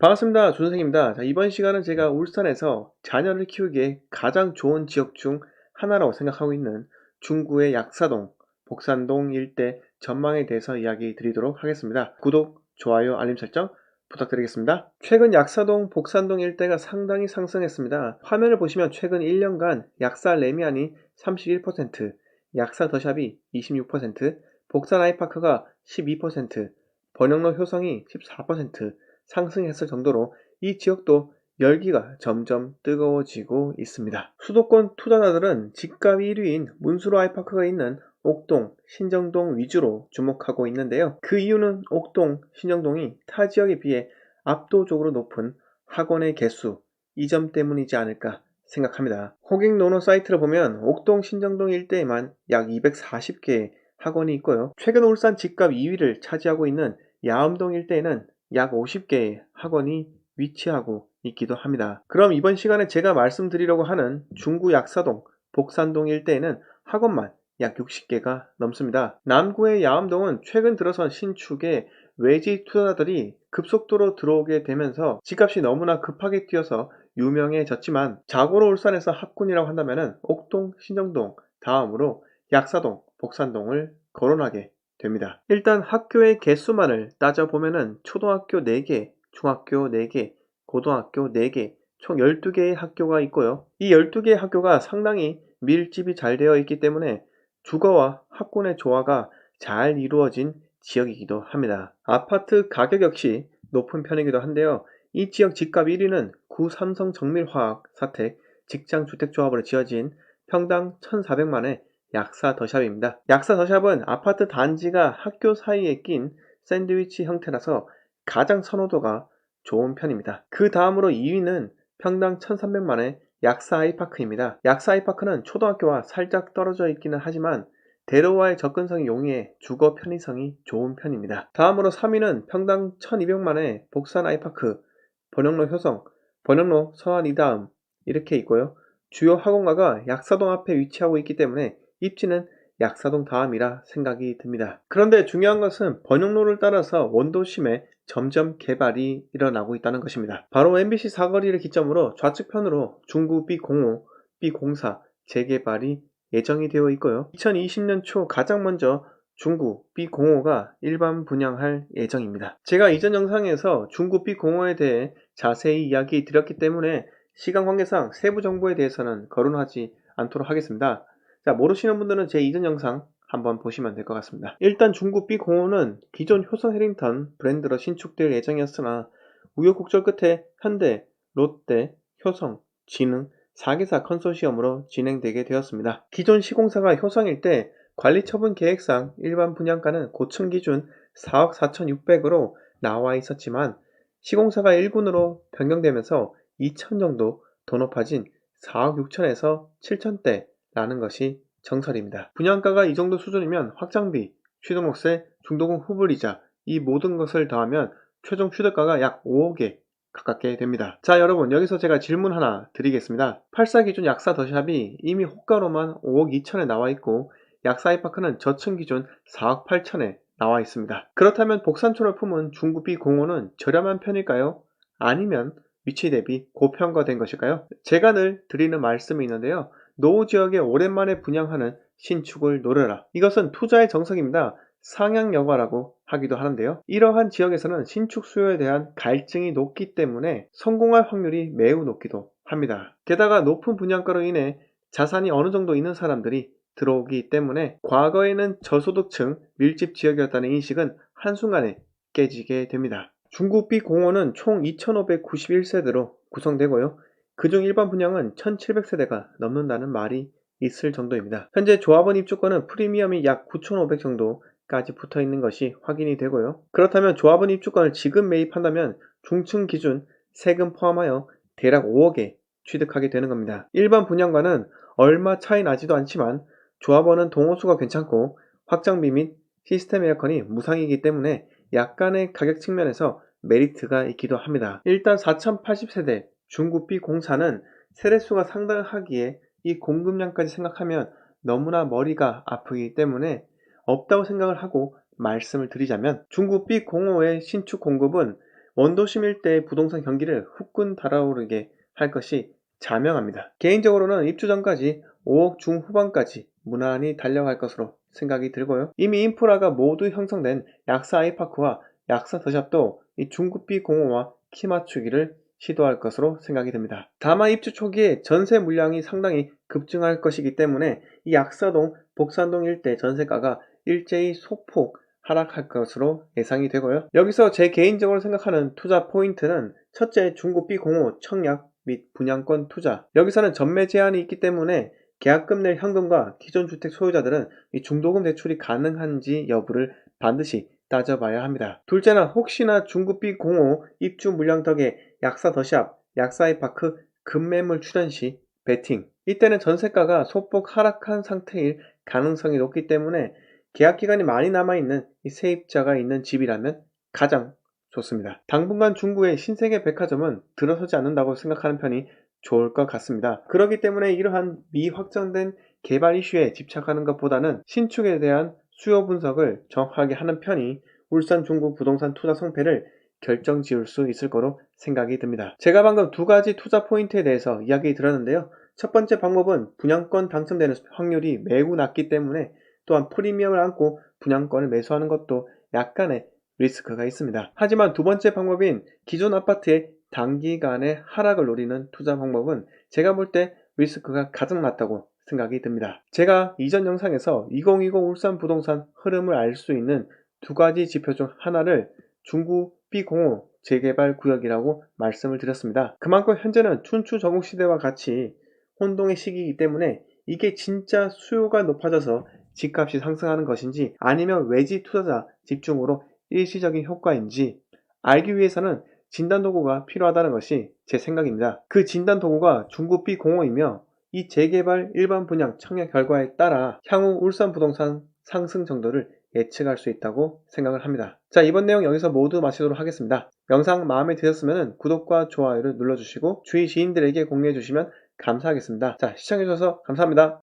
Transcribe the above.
반갑습니다. 조선생입니다. 자, 이번 시간은 제가 울산에서 자녀를 키우기에 가장 좋은 지역 중 하나라고 생각하고 있는 중구의 약사동, 복산동 일대 전망에 대해서 이야기 드리도록 하겠습니다. 구독, 좋아요, 알림 설정 부탁드리겠습니다. 최근 약사동, 복산동 일대가 상당히 상승했습니다. 화면을 보시면 최근 1년간 약사 레미안이 31%, 약사 더샵이 26%, 복산 아이파크가 12%, 번영로 효성이 14%, 상승했을 정도로 이 지역도 열기가 점점 뜨거워지고 있습니다. 수도권 투자자들은 집값 1위인 문수로 아이파크가 있는 옥동, 신정동 위주로 주목하고 있는데요. 그 이유는 옥동, 신정동이 타 지역에 비해 압도적으로 높은 학원의 개수, 이 점 때문이지 않을까 생각합니다. 호객 노노 사이트를 보면 옥동, 신정동 일대에만 약 240개의 학원이 있고요. 최근 울산 집값 2위를 차지하고 있는 야암동 일대에는 약 50개의 학원이 위치하고 있기도 합니다. 그럼 이번 시간에 제가 말씀드리려고 하는 중구 약사동, 복산동 일대에는 학원만 약 60개가 넘습니다. 남구의 야암동은 최근 들어선 신축에 외지 투자자들이 급속도로 들어오게 되면서 집값이 너무나 급하게 뛰어서 유명해졌지만 자고로 울산에서 학군이라고 한다면 옥동, 신정동 다음으로 약사동, 복산동을 거론하게 됩니다. 일단 학교의 개수만을 따져보면 초등학교 4개, 중학교 4개, 고등학교 4개, 총 12개의 학교가 있고요. 이 12개의 학교가 상당히 밀집이 잘 되어 있기 때문에 주거와 학군의 조화가 잘 이루어진 지역이기도 합니다. 아파트 가격 역시 높은 편이기도 한데요. 이 지역 집값 1위는 구 삼성 정밀화학 사택 직장주택조합으로 지어진 평당 1,400만의 약사 더샵입니다. 약사 더샵은 아파트 단지가 학교 사이에 낀 샌드위치 형태라서 가장 선호도가 좋은 편입니다. 그 다음으로 2위는 평당 1300만의 약사 아이파크입니다. 약사 아이파크는 초등학교와 살짝 떨어져 있기는 하지만 대로와의 접근성이 용이해 주거 편의성이 좋은 편입니다. 다음으로 3위는 평당 1200만의 복산 아이파크, 번영로 효성, 번영로 서안 이다음 이렇게 있고요. 주요 학원가가 약사동 앞에 위치하고 있기 때문에 입지는 약사동 다음이라 생각이 듭니다. 그런데 중요한 것은 번영로를 따라서 원도심에 점점 개발이 일어나고 있다는 것입니다. 바로 MBC 사거리를 기점으로 좌측편으로 중구 B05, B04 재개발이 예정이 되어 있고요. 2020년 초 가장 먼저 중구 B05가 일반 분양할 예정입니다. 제가 이전 영상에서 중구 B05에 대해 자세히 이야기 드렸기 때문에 시간 관계상 세부 정보에 대해서는 거론하지 않도록 하겠습니다. 자, 모르시는 분들은 제 이전 영상 한번 보시면 될 것 같습니다. 일단 중국 B05는 기존 효성 해링턴 브랜드로 신축될 예정이었으나 우여곡절 끝에 현대, 롯데, 효성, 진흥 4개사 컨소시엄으로 진행되게 되었습니다. 기존 시공사가 효성일 때 관리 처분 계획상 일반 분양가는 고층 기준 4억 4,600으로 나와 있었지만 시공사가 1군으로 변경되면서 2천 정도 더 높아진 4억 6천에서 7천대 라는 것이 정설입니다. 분양가가 이 정도 수준이면 확장비, 취등록세, 중도금 후불이자 이 모든 것을 더하면 최종 취득가가 약 5억에 가깝게 됩니다. 자 여러분 여기서 제가 질문 하나 드리겠습니다. 8사 기준 약사 더샵이 이미 호가로만 5억 2천에 나와 있고 약사 이파크는 저층 기준 4억 8천에 나와 있습니다. 그렇다면 복산촌을 품은 중구비 공원은 저렴한 편일까요? 아니면 위치 대비 고평가된 것일까요? 제가 늘 드리는 말씀이 있는데요. 노후 지역에 오랜만에 분양하는 신축을 노려라. 이것은 투자의 정석입니다. 상향 여과라고 하기도 하는데요. 이러한 지역에서는 신축 수요에 대한 갈증이 높기 때문에 성공할 확률이 매우 높기도 합니다. 게다가 높은 분양가로 인해 자산이 어느 정도 있는 사람들이 들어오기 때문에 과거에는 저소득층 밀집 지역이었다는 인식은 한순간에 깨지게 됩니다. 중국 B 공원은 총 2,591세대로 구성되고요. 그중 일반 분양은 1700세대가 넘는다는 말이 있을 정도입니다. 현재 조합원 입주권은 프리미엄이 약 9,500 정도까지 붙어 있는 것이 확인이 되고요. 그렇다면 조합원 입주권을 지금 매입한다면 중층 기준 세금 포함하여 대략 5억에 취득하게 되는 겁니다. 일반 분양과는 얼마 차이 나지도 않지만 조합원은 동호수가 괜찮고 확장비 및 시스템 에어컨이 무상이기 때문에 약간의 가격 측면에서 메리트가 있기도 합니다. 일단 4080세대 중국비 공사는 세대수가 상당하기에 이 공급량까지 생각하면 너무나 머리가 아프기 때문에 없다고 생각을 하고 말씀을 드리자면 중국 B05의 신축 공급은 원도심 일대의 부동산 경기를 후끈 달아오르게 할 것이 자명합니다. 개인적으로는 입주 전까지 5억 중후반까지 무난히 달려갈 것으로 생각이 들고요. 이미 인프라가 모두 형성된 약사 아이파크와 약사 더샵도 이 중급비 공호와 키 맞추기를 시도할 것으로 생각이 듭니다. 다만 입주 초기에 전세 물량이 상당히 급증할 것이기 때문에 이 약사동, 복산동 일대 전세가가 일제히 소폭 하락할 것으로 예상이 되고요. 여기서 제 개인적으로 생각하는 투자 포인트는 첫째 중고비 공호 청약 및 분양권 투자. 여기서는 전매 제한이 있기 때문에 계약금 낼 현금과 기존 주택 소유자들은 이 중도금 대출이 가능한지 여부를 반드시 따져봐야 합니다. 둘째는 혹시나 중급비 공호 입주 물량 덕에 약사 더샵, 약사이파크 급매물 출현 시 베팅. 이때는 전세가가 소폭 하락한 상태일 가능성이 높기 때문에 계약 기간이 많이 남아있는 이 세입자가 있는 집이라면 가장 좋습니다. 당분간 중구의 신세계 백화점은 들어서지 않는다고 생각하는 편이 좋을 것 같습니다. 그렇기 때문에 이러한 미확정된 개발 이슈에 집착하는 것보다는 신축에 대한 수요 분석을 정확하게 하는 편이 울산 중구 부동산 투자 성패를 결정 지을 수 있을 거로 생각이 듭니다. 제가 방금 두 가지 투자 포인트에 대해서 이야기 드렸는데요. 첫 번째 방법은 분양권 당첨되는 확률이 매우 낮기 때문에 또한 프리미엄을 안고 분양권을 매수하는 것도 약간의 리스크가 있습니다. 하지만 두 번째 방법인 기존 아파트의 단기간의 하락을 노리는 투자 방법은 제가 볼 때 리스크가 가장 낮다고 생각이 듭니다. 제가 이전 영상에서 2020 울산 부동산 흐름을 알 수 있는 두 가지 지표 중 하나를 중구 B05 재개발 구역이라고 말씀을 드렸습니다. 그만큼 현재는 춘추 전국 시대와 같이 혼동의 시기이기 때문에 이게 진짜 수요가 높아져서 집값이 상승하는 것인지 아니면 외지 투자자 집중으로 일시적인 효과인지 알기 위해서는 진단 도구가 필요하다는 것이 제 생각입니다. 그 진단 도구가 중국비 공호이며 이 재개발 일반 분양 청약 결과에 따라 향후 울산 부동산 상승 정도를 예측할 수 있다고 생각을 합니다. 자, 이번 내용 여기서 모두 마치도록 하겠습니다. 영상 마음에 드셨으면 구독과 좋아요를 눌러주시고 주위 지인들에게 공유해 주시면 감사하겠습니다. 자, 시청해주셔서 감사합니다.